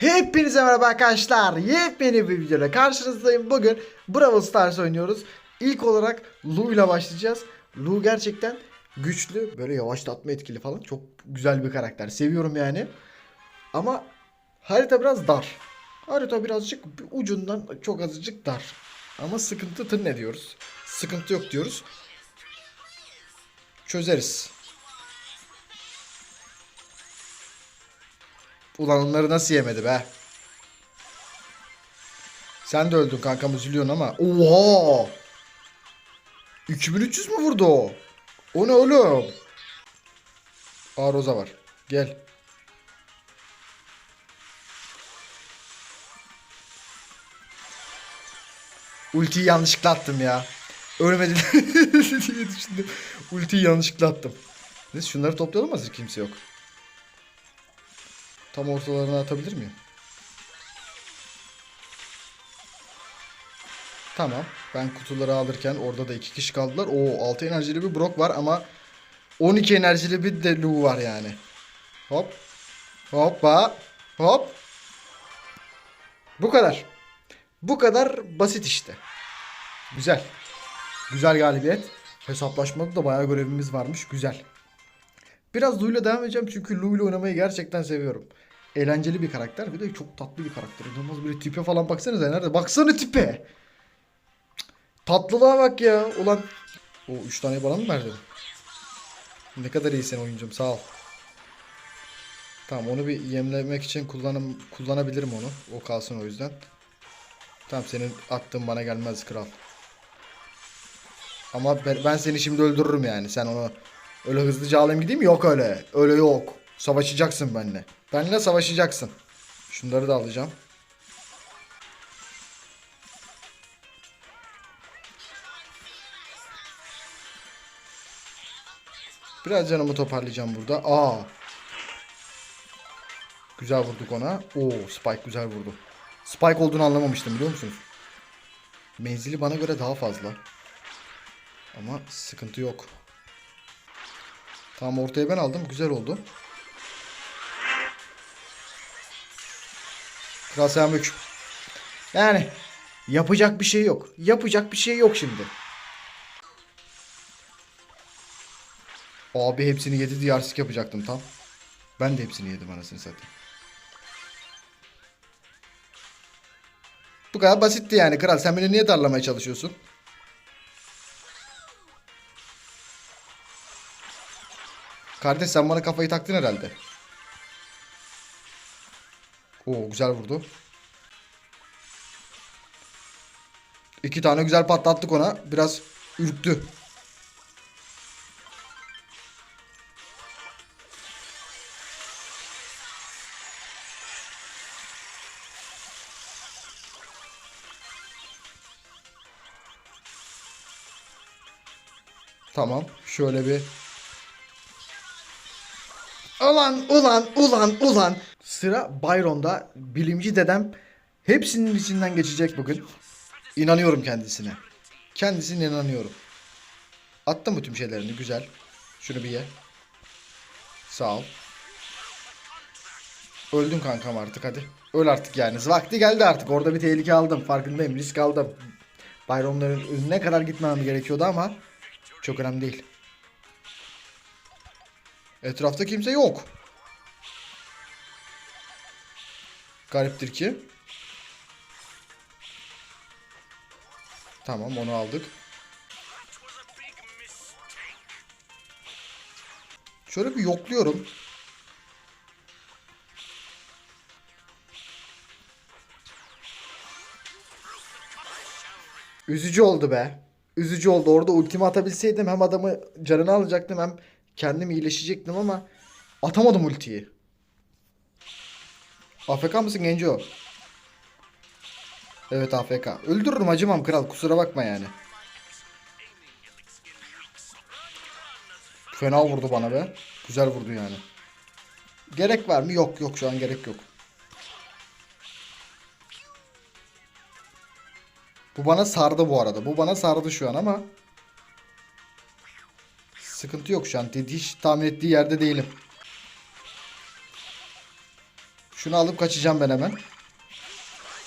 Hepinize merhaba arkadaşlar. Yepyeni bir videoda karşınızdayım. Bugün Brawl Stars oynuyoruz. İlk olarak Lu ile başlayacağız. Lu gerçekten güçlü, böyle yavaşlatma etkili falan. Çok güzel bir karakter. Seviyorum yani. Ama harita biraz dar. Harita birazcık ucundan çok azıcık dar. Ama sıkıntı tın ne diyoruz? Sıkıntı yok diyoruz. Çözeriz. Ulan onları nasıl yemedi be? Sen de öldün kankam üzülüyorsun ama. Oha! 2300 mü vurdu o? O ne oğlum? Aa Roza var. Gel. Ultiyi yanlışlıkla attım ya. Ölmedi diye düşündüm. Ultiyi yanlışlıkla attım. Neyse şunları toplayalım hazır kimse yok. Tam ortalarına atabilir miyim? Tamam. Ben kutuları alırken orada da iki kişi kaldılar. Oo 6 enerjili bir Brock var ama 12 enerjili bir de Lu var yani. Hop. Hoppa. Hop. Bu kadar. Bu kadar basit işte. Güzel. Güzel galibiyet. Hesaplaşmada da bayağı görevimiz varmış. Güzel. Biraz Lu'yla devam edeceğim çünkü Lu'yla oynamayı gerçekten seviyorum. Eğlenceli bir karakter. Bir de çok tatlı bir karakter. İnanılmaz böyle tipe falan baksanıza nerede? Baksana tipe. Tatlılığa bak ya. Ulan. O 3 tane bana mı verdin? Ne kadar iyisin oyuncum sağ ol. Tamam onu bir yemlemek için kullanım, kullanabilirim onu. O kalsın o yüzden. Tamam senin attığın bana gelmez kral. Ama ben, ben seni şimdi öldürürüm yani. Sen onu öyle hızlıca alayım gideyim? Yok öyle. Öyle yok. Savaşacaksın benimle. Benimle savaşacaksın. Şunları da alacağım. Biraz canımı toparlayacağım burada. Aa. Güzel vurduk ona. Oo, Spike güzel vurdu. Spike olduğunu anlamamıştım biliyor musunuz? Menzili bana göre daha fazla. Ama sıkıntı yok. Tamam ortaya ben aldım. Güzel oldu. Kral selamünaleyküm. Yani yapacak bir şey yok. Yapacak bir şey yok şimdi. Abi hepsini yedi diye arsik yapacaktım tam. Ben de hepsini yedim anasını satayım. Bu kadar basitti yani kral. Sen beni niye darlamaya çalışıyorsun? Kardeş sen bana kafayı taktın herhalde. Oo güzel vurdu. İki tane güzel patlattık ona. Biraz ürktü. Tamam. Şöyle bir Ulan ulan ulan ulan. Sıra Byron'da bilimci dedem hepsinin içinden geçecek bugün. İnanıyorum kendisine. Kendisine inanıyorum. Attım bu tüm şeylerini güzel. Şunu bir ye. Sağ ol. Öldün kankam artık hadi. Öl artık yani. Vakti geldi artık. Orada bir tehlike aldım. Farkındayım. Risk aldım. Byron'ların önüne kadar gitmem gerekiyordu ama çok önemli değil. Etrafta kimse yok. Gariptir ki. Tamam onu aldık. Şöyle bir yokluyorum. Üzücü oldu be. Üzücü oldu. Orada ultimi atabilseydim hem adamı canını alacaktım hem kendim iyileşecektim ama atamadım ultiyi. AFK mısın Genco? Evet AFK. Öldürürüm acımam kral kusura bakma yani. Fena vurdu bana be. Güzel vurdu yani. Gerek var mı? Yok yok şu an gerek yok. Bu bana sardı bu arada. Bu bana sardı şu an ama sıkıntı yok şu an. Dedi hiç tahmin ettiği yerde değilim. Şunu alıp kaçacağım ben hemen.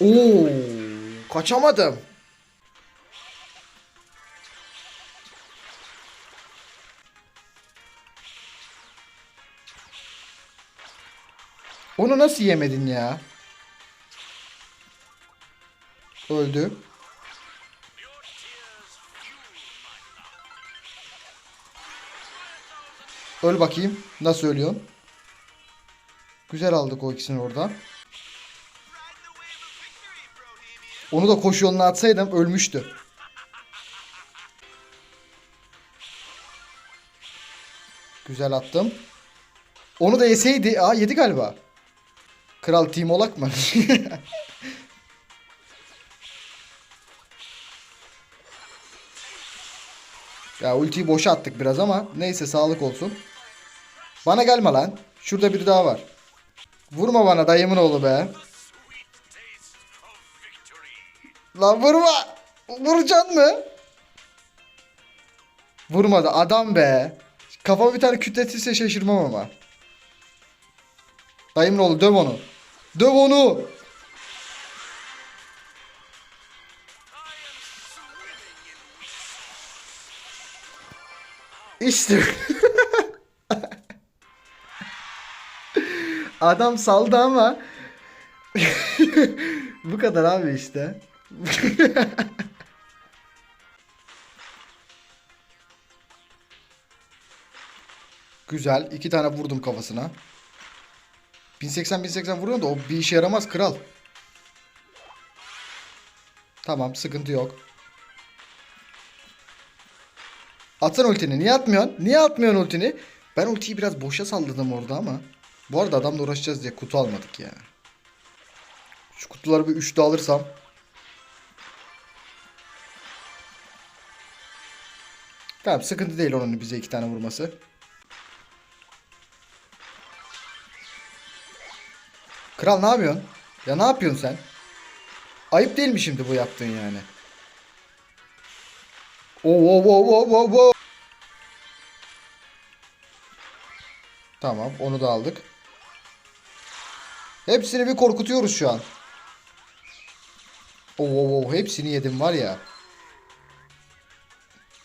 Oo, kaçamadım. Onu nasıl yemedin ya? Öldü. Öl bakayım. Nasıl ölüyorsun? Güzel aldık o ikisini orada. Onu da koşu yoluna atsaydım ölmüştü. Güzel attım. Onu da yeseydi. Aa yedi galiba. Kral Team Olak mı? ya ultiyi boşa attık biraz ama neyse sağlık olsun. Bana gelme lan. Şurada biri daha var. Vurma bana dayımın oğlu be. Lan vurma. Vuracaksın mı? Vurmadı adam be. Kafama bir tane kütletirse şaşırmam ama. Dayımın oğlu döv onu. Döv onu. İşte. Adam saldı ama bu kadar abi işte. Güzel. iki tane vurdum kafasına. 1080 1080 vuruyor da o bir işe yaramaz kral. Tamam sıkıntı yok. Atsana ultini. Niye atmıyorsun? Niye atmıyorsun ultini? Ben ultiyi biraz boşa salladım orada ama. Bu arada adamla uğraşacağız diye kutu almadık ya. Şu kutuları bir üçlü alırsam. Tamam sıkıntı değil onun bize iki tane vurması. Kral ne yapıyorsun? Ya ne yapıyorsun sen? Ayıp değil mi şimdi bu yaptığın yani? Oo, oo, oo, oo, oo. Tamam onu da aldık. Hepsini bir korkutuyoruz şu an. Oo, oo, oo, hepsini yedim var ya.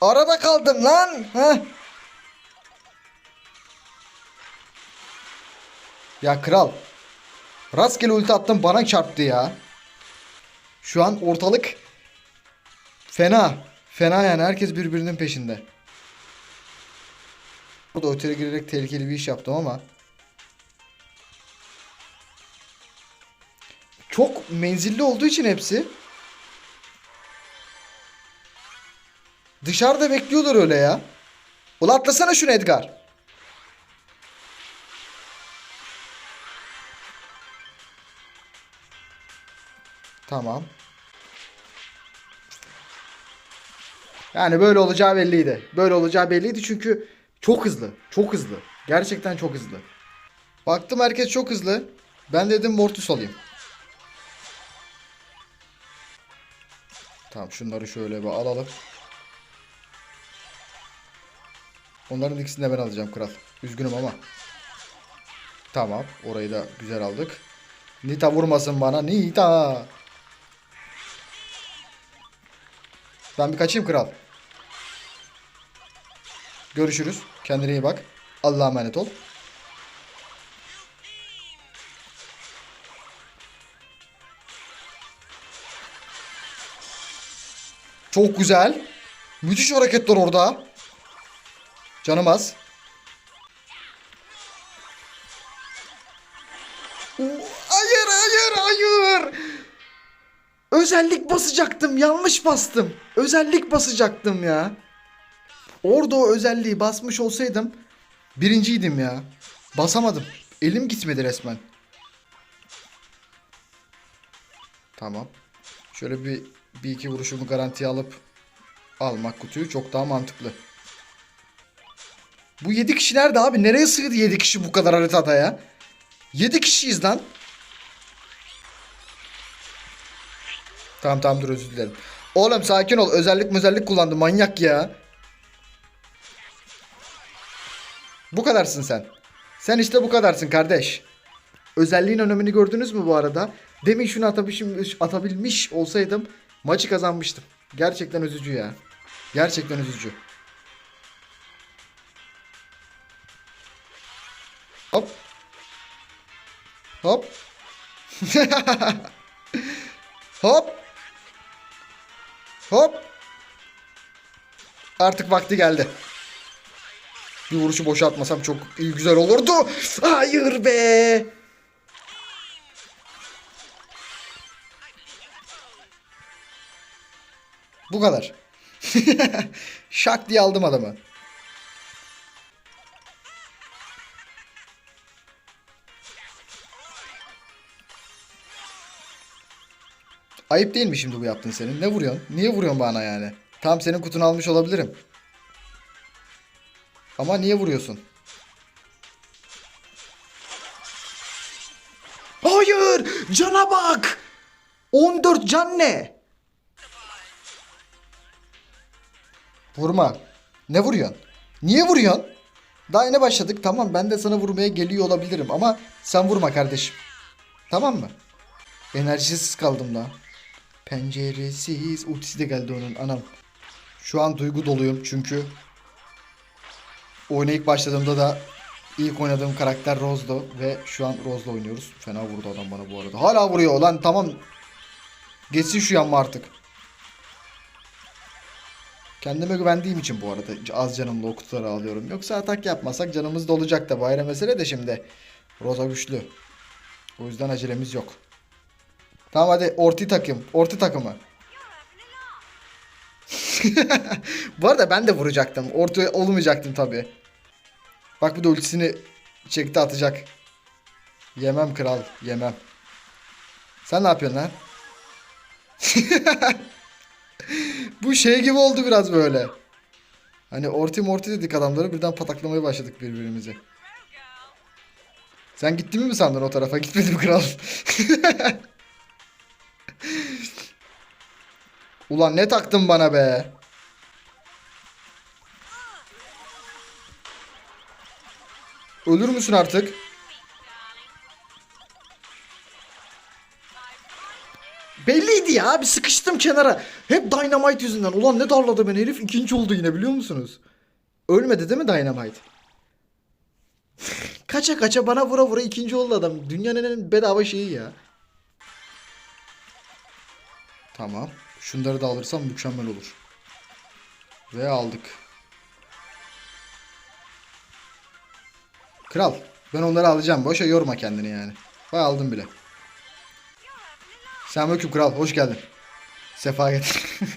Arada kaldım lan. Heh. Ya kral. Rastgele ulti attım bana çarptı ya. Şu an ortalık fena. Fena yani herkes birbirinin peşinde. Burada otele girerek tehlikeli bir iş yaptım ama. Çok menzilli olduğu için hepsi. Dışarıda bekliyorlar öyle ya. Ula atlasana şunu Edgar. Tamam. Yani böyle olacağı belliydi. Böyle olacağı belliydi çünkü çok hızlı. Çok hızlı. Gerçekten çok hızlı. Baktım herkes çok hızlı. Ben dedim Mortis olayım. Tamam şunları şöyle bir alalım. Onların ikisini de ben alacağım kral. Üzgünüm ama. Tamam. Orayı da güzel aldık. Nita vurmasın bana. Nita. Ben bir kaçayım kral. Görüşürüz. Kendine iyi bak. Allah'a emanet ol. Çok güzel. Müthiş hareketler orada. Canım az. Hayır hayır hayır. Özellik basacaktım. Yanlış bastım. Özellik basacaktım ya. Orada o özelliği basmış olsaydım birinciydim ya. Basamadım. Elim gitmedi resmen. Tamam. Şöyle bir, bir iki vuruşumu garantiye alıp almak kutuyu çok daha mantıklı. Bu 7 kişi nerede abi? Nereye sığdı 7 kişi bu kadar haritada ya? 7 kişiyiz lan. Tamam tamam dur özür dilerim. Oğlum sakin ol. Özellik özellik kullandı manyak ya. Bu kadarsın sen. Sen işte bu kadarsın kardeş. Özelliğin önemini gördünüz mü bu arada? Demin şunu atabilmiş, atabilmiş olsaydım maçı kazanmıştım. Gerçekten üzücü ya. Gerçekten üzücü. Hop. Hop. Hop. Hop. Artık vakti geldi. Bir vuruşu boşa atmasam çok iyi güzel olurdu. Hayır be. Bu kadar. Şak diye aldım adamı. Ayıp değil mi şimdi bu yaptığın senin? Ne vuruyorsun? Niye vuruyorsun bana yani? Tam senin kutunu almış olabilirim. Ama niye vuruyorsun? Hayır! Cana bak! 14 can ne? Vurma. Ne vuruyorsun? Niye vuruyorsun? Daha yeni başladık. Tamam ben de sana vurmaya geliyor olabilirim ama sen vurma kardeşim. Tamam mı? Enerjisiz kaldım daha. Penceresiz. Ultisi de geldi onun anam. Şu an duygu doluyum çünkü oyuna ilk başladığımda da ilk oynadığım karakter Rose'du ve şu an Rose'la oynuyoruz. Fena vurdu adam bana bu arada. Hala vuruyor lan tamam. Geçsin şu yanma artık. Kendime güvendiğim için bu arada az canımla o kutuları alıyorum. Yoksa atak yapmasak canımız dolacak da bu ayrı mesele de şimdi. Rosa güçlü. O yüzden acelemiz yok. Tamam hadi orti takım. Orti takımı. bu arada ben de vuracaktım. Orta olmayacaktım tabi. Bak bu da ultisini çekti atacak. Yemem kral. Yemem. Sen ne yapıyorsun lan? bu şey gibi oldu biraz böyle. Hani orti morti dedik adamları birden pataklamaya başladık birbirimizi. Sen gittin mi sandın o tarafa? Gitmedim kral. Ulan ne taktın bana be? Ölür müsün artık? Belliydi ya. Bir sıkıştım kenara. Hep Dynamite yüzünden. Ulan ne darladı beni herif. ikinci oldu yine biliyor musunuz? Ölmedi değil mi Dynamite? kaça kaça bana vura vura ikinci oldu adam. Dünyanın en bedava şeyi ya. Tamam. Şunları da alırsam mükemmel olur. Ve aldık. Kral. Ben onları alacağım. Boşa yorma kendini yani. Vay aldım bile. Selamünaleyküm kral. Hoş geldin. Sefa getir.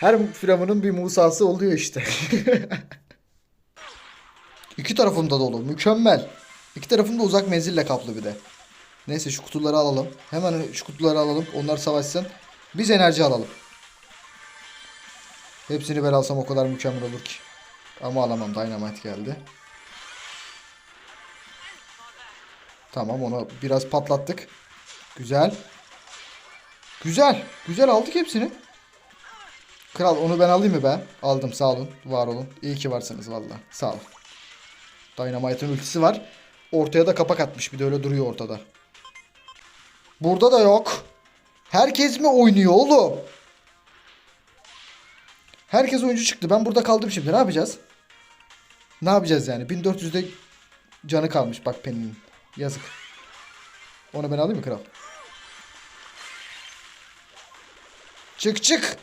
Her firavunun bir Musa'sı oluyor işte. İki tarafında dolu. Mükemmel. İki tarafında uzak menzille kaplı bir de. Neyse şu kutuları alalım. Hemen şu kutuları alalım. Onlar savaşsın. Biz enerji alalım. Hepsini ben alsam o kadar mükemmel olur ki. Ama alamam. Dynamite geldi. Tamam onu biraz patlattık. Güzel. Güzel. Güzel aldık hepsini. Kral onu ben alayım mı ben? Aldım sağ olun. Var olun. İyi ki varsınız valla. Sağ olun. Dynamite'ın ultisi var. Ortaya da kapak atmış. Bir de öyle duruyor ortada. Burada da yok. Herkes mi oynuyor oğlum? Herkes oyuncu çıktı. Ben burada kaldım şimdi. Ne yapacağız? Ne yapacağız yani? 1400'de canı kalmış bak Penny'nin. Yazık. Onu ben alayım mı kral? Çık çık.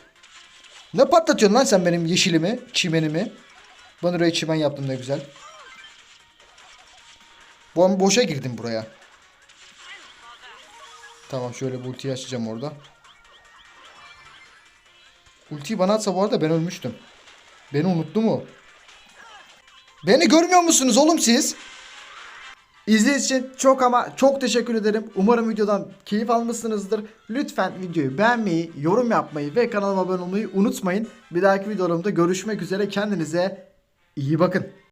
Ne patlatıyorsun lan sen benim yeşilimi, çimenimi? Ben oraya çimen yaptım ne güzel. Bu boşa girdim buraya. Tamam şöyle bu ultiyi açacağım orada. Ultiyi bana atsa bu arada ben ölmüştüm. Beni unuttu mu? Beni görmüyor musunuz oğlum siz? İzlediğiniz için çok ama çok teşekkür ederim. Umarım videodan keyif almışsınızdır. Lütfen videoyu beğenmeyi, yorum yapmayı ve kanalıma abone olmayı unutmayın. Bir dahaki videolarımda görüşmek üzere. Kendinize iyi bakın.